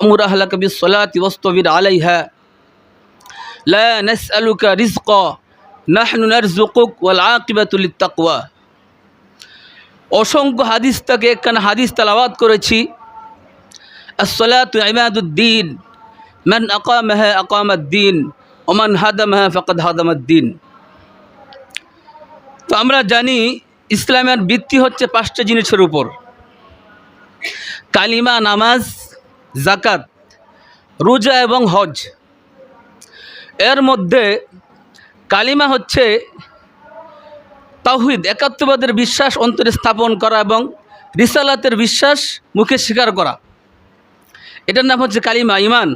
أمر أهلك بالصلاة واصطبر عليها لا نسألك رزقا نحن نرزقك والعاقبة للتقوى অসংখ্য হাদিস থেকে একখানা হাদিস তালাবাদ করেছি আসসালাতু ইমাদুদ্দিন মান আকামাহা আকামাদ্দিন ওমান হাদামাহা ফাকাদ হাদামাদ্দিন তো আমরা জানি ইসলামের ভিত্তি হচ্ছে পাঁচটা জিনিসের উপর কালিমা নামাজ জাকাত, রোজা এবং হজ। এর মধ্যে কালিমা হচ্ছে তাহিদ একাত্মবাদের বিশ্বাস অন্তরে স্থাপন করা এবং রিসালাতের বিশ্বাস মুখে স্বীকার করা। এটার নাম হচ্ছে কালিমা ইমান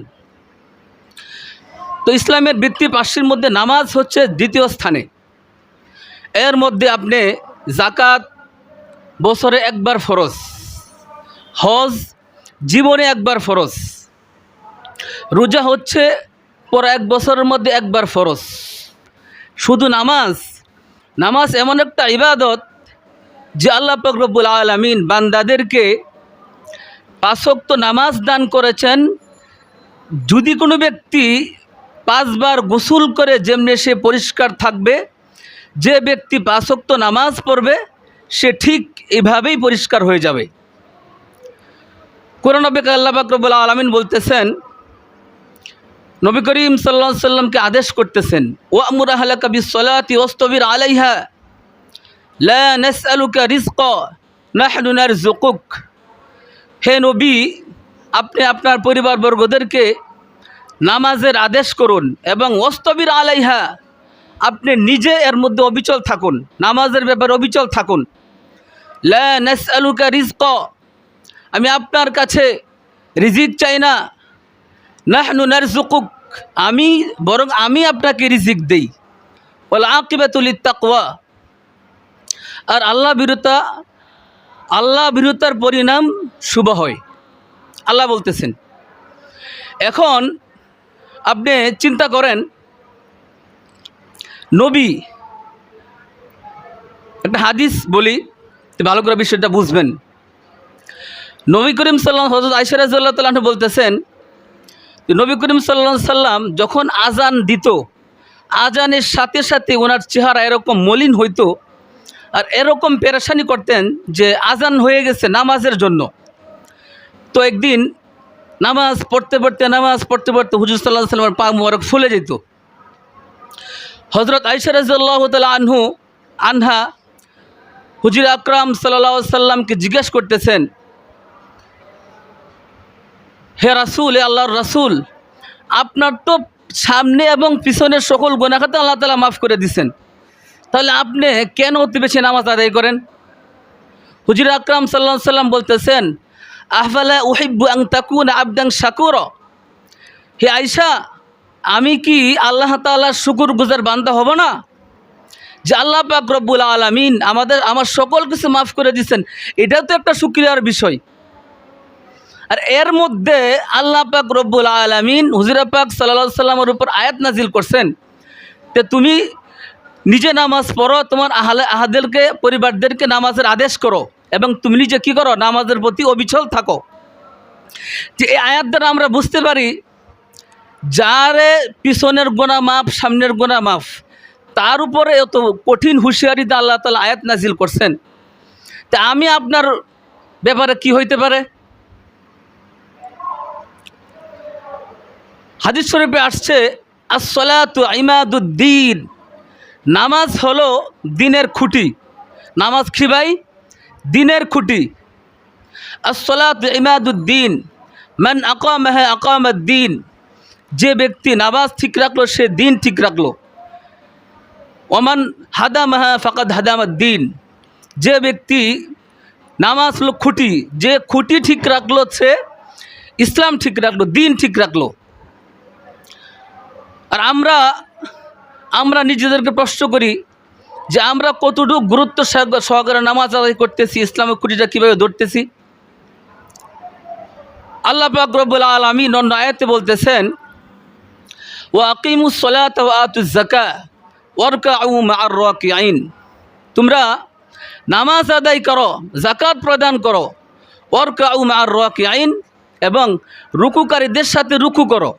তো ইসলামের ভিত্তি পার্শ্বের মধ্যে নামাজ হচ্ছে দ্বিতীয় স্থানে। এর মধ্যে আপনি জাকাত, বছরে একবার ফরজ, হজ জীবনে একবার ফরজ। রোজা হচ্ছে পর এক বছরের মধ্যে একবার ফরজ। শুধু নামাজ নামাজ এমন একটা ইবাদত যে আল্লাহ ফকরবুল আলমিন বান্দাদেরকে পাঁচক্ত নামাজ দান করেছেন। যদি কোনো ব্যক্তি পাঁচবার গোসল করে যেমনি সে পরিষ্কার থাকবে, যে ব্যক্তি পাঁচক্ত নামাজ পড়বে, সে ঠিক এভাবেই পরিষ্কার হয়ে যাবে। কোরআন নবী আল্লাহ বাকরবুল আলমিন বলতেছেন, নবী করিম সাল্লা সাল্লামকে আদেশ করতেছেন ও আমুর আহলা কবি সলাতি ওস্তবির আলাইহা, লা নাসআলুকা রিজকা, নাহনু নারযুকুক। হে নবী, আপনি আপনার পরিবারবর্গদেরকে নামাজের আদেশ করুন এবং ওস্তবির আলাইহা, আপনি নিজে এর মধ্যে অবিচল থাকুন, নামাজের ব্যাপারে অবিচল থাকুন। লা নাসআলুকা রিজকা আমি আপনার কাছে রিজিক চাই না। নাহনু নারজুকুক আমি বরং আমি আপনাকে রিজিক দেই। বলে আকিবাতুল তাকওয়া আর আল্লাহ বিরতা, আল্লাহ বিরতার পরিণাম শুভ হয়। আল্লাহ বলতেছেন, এখন আপনি চিন্তা করেন, নবী, একটা হাদিস বলি, ভালো করে বিষয়টা বুঝবেন। নবী করিম সাল্লাম হজরত আইসারাজ্লাহ তাল্লাহ বলতেছেন নবী করিম সাল্লা সাল্লাম যখন আজান দিত আজানের সাথে সাথে ওনার চেহারা এরকম মলিন হইতো আর এরকম পেরেশানি করতেন যে আজান হয়ে গেছে নামাজের জন্য। তো একদিন নামাজ পড়তে পড়তে, নামাজ পড়তে পড়তে হুজুর সাল্লাহ সাল্লামের পা মুবারক ফুলে যেত। হজরত আইসারাজ্লাহ তাল আনহু, আনহা হুজুর আকরাম সাল্লাহ সাল্লামকে জিজ্ঞেস করতেছেন হে রাসুল এ আল্লাহর রাসুল, আপনার তো সামনে এবং পিছনের সকল গোনাখাতে আল্লাহ তালা মাফ করে দিছেন তাহলে আপনি কেন অতি বেশি নামাজ আদায় করেন? হুজির আকরাম সাল্লা সাল্লাম বলতেছেন আহফালা উহিব্বু আং তাকুন আবদাং শাকুর? হে আয়সা আমি কি আল্লাহ তাল্লাহ শুকুর গুজার বান্দা হব না? যে আল্লাহ পাক রব্বুল আলমিন আমাদের, আমার সকল কিছু মাফ করে দিচ্ছেন এটাও তো একটা সুক্রিয়ার বিষয়। আর এর মধ্যে আল্লাহ পাক রব্বুল আলমিন হুজুরা পাক সাল্লা সাল্লামের উপর আয়াত নাজিল করছেন তে তুমি নিজে নামাজ পড়ো, তোমার আহলে আহাদেরকে, পরিবারদেরকে নামাজের আদেশ করো এবং তুমি নিজে কী করো? নামাজের প্রতি অবিচল থাকো। যে এই আয়াত দ্বারা আমরা বুঝতে পারি, যারে পিছনের গোনা মাফ, সামনের গোনা মাফ, তার উপরে এত কঠিন হুঁশিয়ারিতে আল্লাহ তালা আয়াত নাজিল করছেন। তা আমি আপনার ব্যাপারে কি হইতে পারে? হাদিস শরীফে আসছে আসলাত ইমাদুদ্দিন নামাজ হলো দিনের খুঁটি। নামাজ খিবাই দিনের খুঁটি। আসলাত ইমাদুদ্দিন মান আকাম হ্যাঁ আকামদ্দিন যে ব্যক্তি নামাজ ঠিক রাখল, সে দিন ঠিক রাখল ওমান হাদাম হ্যাঁ ফাকাদ হাদামদ্দিন যে ব্যক্তি নামাজ হলো খুঁটি, যে খুঁটি ঠিক রাখল, সে ইসলাম ঠিক রাখল, দিন ঠিক রাখল আর আমরা আমরা নিজেদেরকে প্রশ্ন করি যে আমরা কতটুকু গুরুত্ব সহকারে নামাজ আদায় করতেছি, ইসলামের খুঁটিটা কীভাবে ধরতেছি? আল্লাহ পাক রব্বুল আলমী অন্য আয়াতে বলতেছেন ও আকিমুস সলাত ও আতুজ জাকা ওয়ারকা আউ আর রকি আইন তোমরা নামাজ আদায় করো জাকাত প্রদান করো ওয়ারকা আউ আর রকি আইন এবং রুকুকারীদের সাথে রুকু করো।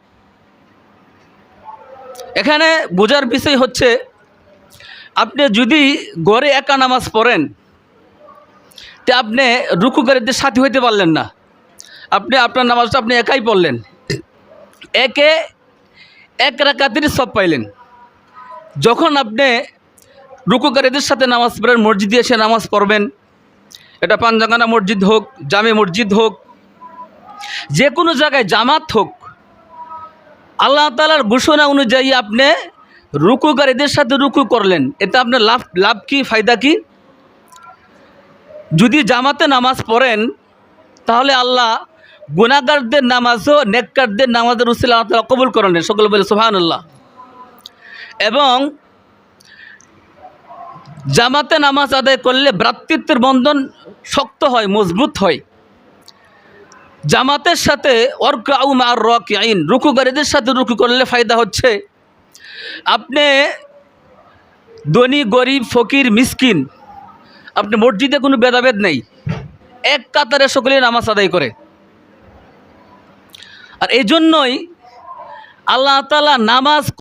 এখানে বোঝার বিষয় হচ্ছে, আপনি যদি গড়ে একা নামাজ পড়েন, তে আপনি রুকুকারীদের সাথী হইতে পারলেন না। আপনি আপনার নামাজটা আপনি একাই পড়লেন। একে এক রাকাতেরই সব পাইলেন। যখন আপনি রুকুকারীদের সাথে নামাজ পড়েন, মসজিদে এসে নামাজ পড়বেন, এটা পাঞ্জাঙ্গানা মসজিদ হোক, জামে মসজিদ হোক, যে কোনো জায়গায় জামাত হোক আল্লাহ তালার ঘোষণা অনুযায়ী আপনি রুকুকারীদের সাথে রুকু করলেন। এতে আপনার লাভ লাভ কি, ফায়দা কি? যদি জামাতে নামাজ পড়েন, তাহলে আল্লাহ গুণাগারদের নামাজও নেককারদের নামাজের উসিল আল্লাহ তালা কবুল করেন। সকল বলে সোহান আল্লাহ এবং জামাতে নামাজ আদায় করলে ভ্রাতৃত্বের বন্ধন শক্ত হয়, মজবুত হয়। জামাতের সাথে আইন রুকুকারীদের সাথে রুকু করলে ফায়দা হচ্ছে। আপনি ধনী, গরিব, ফকির, মিসকিন, আপনি মসজিদে কোনো ভেদাভেদ নেই। এক কাতারে সকলে নামাজ আদায় করে। আর এই জন্যই আল্লাহ তালা নামাজ